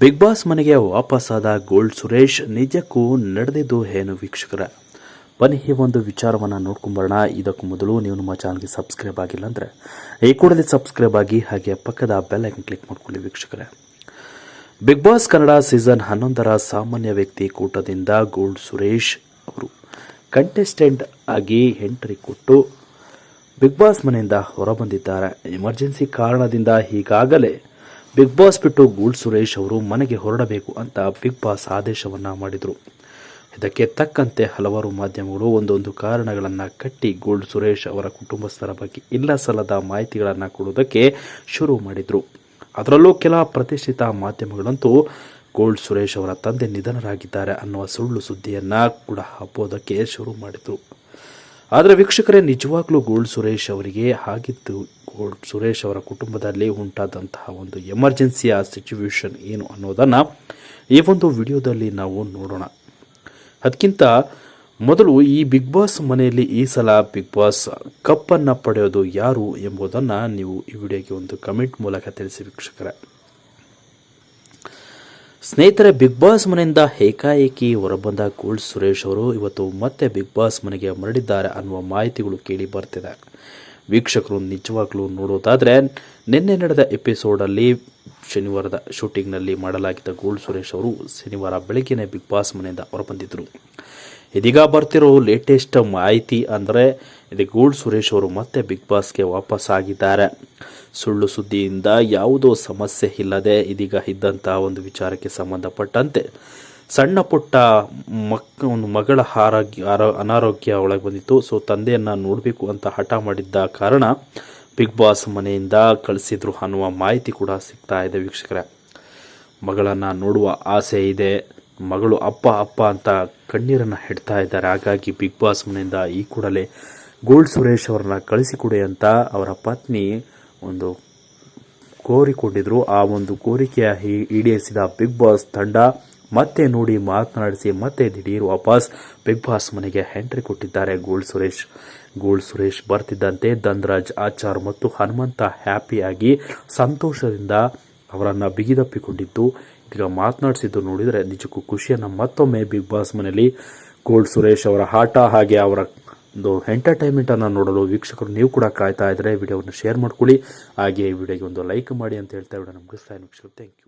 Big boss ಮನೆಗೆ ವಾಪಸ್ಸಾದ gold Suresh ನಿಜಕ್ಕೂ ನಡೆದಿದ್ದು ಏನು ವೀಕ್ಷಕರ? ಬನ್ನಿ, ಈ ಒಂದು ವಿಚಾರವನ್ನು ನೋಡ್ಕೊಂಬರೋಣ ಇದಕ್ಕೂ ಮೊದಲು ನೀವು ನಮ್ಮ ಚಾನಲ್ಗೆ ಸಬ್ಸ್ಕ್ರೈಬ್ ಆಗಿಲ್ಲ ಅಂದರೆ, ಈ ಕೂಡಲೇ ಸಬ್ಸ್ಕ್ರೈಬ್ ಆಗಿ ಹಾಗೆ ಪಕ್ಕದ ಬೆಲ್ ಐಕನ್ ಕ್ಲಿಕ್ ಮಾಡ್ಕೊಳ್ಳಿ ವೀಕ್ಷಕರೇ. ಬಿಗ್ ಬಾಸ್ ಕನ್ನಡ ಸೀಸನ್ ಹನ್ನೊಂದರ ಸಾಮಾನ್ಯ ವ್ಯಕ್ತಿ ಕೂಟದಿಂದ ಗೋಲ್ಡ್ ಸುರೇಶ್ ಅವರು ಕಂಟೆಸ್ಟೆಂಟ್ ಆಗಿ ಎಂಟ್ರಿ ಕೊಟ್ಟು ಬಿಗ್ ಬಾಸ್ ಮನೆಯಿಂದ ಹೊರಬಂದಿದ್ದಾರೆ. ಎಮರ್ಜೆನ್ಸಿ ಕಾರಣದಿಂದ ಈಗಾಗಲೇ ಬಿಗ್ ಬಾಸ್ ಬಿಟ್ಟು ಗೂಳ್ ಸುರೇಶ್ ಅವರು ಮನೆಗೆ ಹೊರಡಬೇಕು ಅಂತ ಬಿಗ್ ಬಾಸ್ ಆದೇಶವನ್ನ ಮಾಡಿದರು. ಇದಕ್ಕೆ ತಕ್ಕಂತೆ ಹಲವಾರು ಮಾಧ್ಯಮಗಳು ಒಂದೊಂದು ಕಾರಣಗಳನ್ನು ಕಟ್ಟಿ ಗೋಲ್ಡ್ ಸುರೇಶ್ ಅವರ ಕುಟುಂಬಸ್ಥರ ಬಗ್ಗೆ ಇಲ್ಲ ಸಲ್ಲದ ಮಾಹಿತಿಗಳನ್ನು ಕೊಡುವುದಕ್ಕೆ ಶುರು ಮಾಡಿದರು. ಅದರಲ್ಲೂ ಕೆಲ ಪ್ರತಿಷ್ಠಿತ ಮಾಧ್ಯಮಗಳಂತೂ ಗೋಲ್ಡ್ ಸುರೇಶ್ ಅವರ ತಂದೆ ನಿಧನರಾಗಿದ್ದಾರೆ ಅನ್ನುವ ಸುಳ್ಳು ಸುದ್ದಿಯನ್ನು ಕೂಡ ಹಬ್ಬೋದಕ್ಕೆ ಶುರು ಮಾಡಿದರು. ಆದರೆ ವೀಕ್ಷಕರೇ, ನಿಜವಾಗ್ಲೂ ಗೋಲ್ಡ್ ಸುರೇಶ್ ಅವರಿಗೆ ಆಗಿದ್ದು ಸುರೇಶ್ ಅವರ ಕುಟುಂಬದಲ್ಲಿ ಉಂಟಾದಂತಹ ಒಂದು ಎಮರ್ಜೆನ್ಸಿಯ ಸಿಚುವೇಶನ್ ಏನು ಅನ್ನೋದನ್ನು ಈ ಒಂದು ವಿಡಿಯೋದಲ್ಲಿ ನಾವು ನೋಡೋಣ. ಅದಕ್ಕಿಂತ ಮೊದಲು ಈ ಬಿಗ್ ಬಾಸ್ ಮನೆಯಲ್ಲಿ ಈ ಸಲ ಬಿಗ್ ಬಾಸ್ ಕಪ್ಪನ್ನು ಪಡೆಯೋದು ಯಾರು ಎಂಬುದನ್ನು ನೀವು ಈ ವಿಡಿಯೋಗೆ ಒಂದು ಕಮೆಂಟ್ ಮೂಲಕ ತಿಳಿಸಿ ವೀಕ್ಷಕರೇ. ಸ್ನೇಹಿತರೆ ಬಿಗ್ ಬಾಸ್ ಮನೆಯಿಂದ ಏಕಾಏಕಿ ಹೊರಬಂದ ಗೋಲ್ಡ್ ಸುರೇಶ್ ಅವರು ಇವತ್ತು ಮತ್ತೆ ಬಿಗ್ ಬಾಸ್ ಮನೆಗೆ ಮರಳಿದ್ದಾರೆ ಅನ್ನುವ ಮಾಹಿತಿಗಳು ಕೇಳಿ ಬರ್ತಿದೆ. ವೀಕ್ಷಕರು ನಿಜವಾಗ್ಲೂ ನೋಡೋದಾದರೆ, ನಿನ್ನೆ ನಡೆದ ಎಪಿಸೋಡಲ್ಲಿ, ಶನಿವಾರದ ಶೂಟಿಂಗ್ನಲ್ಲಿ ಮಾಡಲಾಗಿದ್ದ ಗೋಲ್ಡ್ ಸುರೇಶ್ ಅವರು ಶನಿವಾರ ಬೆಳಗ್ಗೆನೆ ಬಿಗ್ ಬಾಸ್ ಮನೆಯಿಂದ ಹೊರಬಂದಿದ್ದರು. ಇದೀಗ ಬರ್ತಿರೋ ಲೇಟೆಸ್ಟ್ ಮಾಹಿತಿ ಅಂದರೆ, ಇದು ಗೋಲ್ಡ್ ಸುರೇಶ್ ಅವರು ಮತ್ತೆ ಬಿಗ್ ಬಾಸ್ಗೆ ವಾಪಸ್ ಆಗಿದ್ದಾರೆ. ಸುಳ್ಳು ಸುದ್ದಿಯಿಂದ ಯಾವುದೋ ಸಮಸ್ಯೆ ಇಲ್ಲದೆ ಇದೀಗ ಇದ್ದಂತಹ ಒಂದು ವಿಚಾರಕ್ಕೆ ಸಂಬಂಧಪಟ್ಟಂತೆ ಸಣ್ಣ ಪುಟ್ಟ ಮಕ್, ಒಂದು ಮಗಳ ಆರೋಗ್ಯ, ಆರೋ, ಅನಾರೋಗ್ಯ ಒಳಗೆ ಬಂದಿತ್ತು. ಸೊ ತಂದೆಯನ್ನು ನೋಡಬೇಕು ಅಂತ ಹಠ ಮಾಡಿದ್ದ ಕಾರಣ ಬಿಗ್ ಬಾಸ್ ಮನೆಯಿಂದ ಕಳಿಸಿದ್ರು ಅನ್ನುವ ಮಾಹಿತಿ ಕೂಡ ಸಿಗ್ತಾ ಇದೆ ವೀಕ್ಷಕರೇ. ಮಗಳನ್ನು ನೋಡುವ ಆಸೆ ಇದೆ. ಮಗಳು ಅಪ್ಪ ಅಪ್ಪ ಅಂತ ಕಣ್ಣೀರನ್ನು ಹಿಡ್ತಾ ಇದ್ದಾರೆ. ಹಾಗಾಗಿ ಬಿಗ್ ಬಾಸ್ ಮನೆಯಿಂದ ಈ ಕೂಡಲೇ ಗೋಲ್ಡ್ ಸುರೇಶ್ ಅವರನ್ನ ಕಳಿಸಿಕೊಡಿ ಅಂತ ಅವರ ಪತ್ನಿ ಒಂದು ಕೋರಿಕೊಂಡಿದ್ರು. ಆ ಒಂದು ಕೋರಿಕೆಯ ಈಡೇರಿಸಿದ ಬಿಗ್ ಬಾಸ್ ತಂಡ ಮತ್ತೆ ನೋಡಿ ಮಾತನಾಡಿಸಿ, ಮತ್ತೆ ದಿಢೀರ್ ವಾಪಸ್ ಬಿಗ್ ಬಾಸ್ ಮನೆಗೆ ಎಂಟ್ರಿ ಕೊಟ್ಟಿದ್ದಾರೆ ಗೋಲ್ಡ್ ಸುರೇಶ್. ಗೋಲ್ಡ್ ಸುರೇಶ್ ಬರ್ತಿದ್ದಂತೆ ಧನ್ರಾಜ್, ಆಚಾರ್ ಮತ್ತು ಹನುಮಂತ ಹ್ಯಾಪಿಯಾಗಿ ಸಂತೋಷದಿಂದ ಅವರನ್ನು ಬಿಗಿದಪ್ಪಿಕೊಂಡಿದ್ದು. ಈಗ ಮಾತನಾಡಿಸಿದ್ದು ನೋಡಿದರೆ ನಿಜಕ್ಕೂ ಖುಷಿಯನ್ನು ಮತ್ತೊಮ್ಮೆ ಬಿಗ್ ಬಾಸ್ ಮನೆಯಲ್ಲಿ ಗೋಲ್ಡ್ ಸುರೇಶ್ ಅವರ ಆಟ ಹಾಗೆ ಅವರ ಒಂದು ಎಂಟರ್ಟೈನ್ಮೆಂಟನ್ನು ನೋಡಲು ವೀಕ್ಷಕರು ನೀವು ಕೂಡ ಕಾಯ್ತಾ ಇದ್ದರೆ ವಿಡಿಯೋವನ್ನು ಶೇರ್ ಮಾಡ್ಕೊಳ್ಳಿ. ಹಾಗೆ ಈ ವಿಡಿಯೋಗೆ ಒಂದು ಲೈಕ್ ಮಾಡಿ ಅಂತ ಹೇಳ್ತಾ ವಿಡಿಯೋ ನಮ್ಗೆ ಸಾಯಿ ವೀಕ್ಷಕರು ಥ್ಯಾಂಕ್ ಯು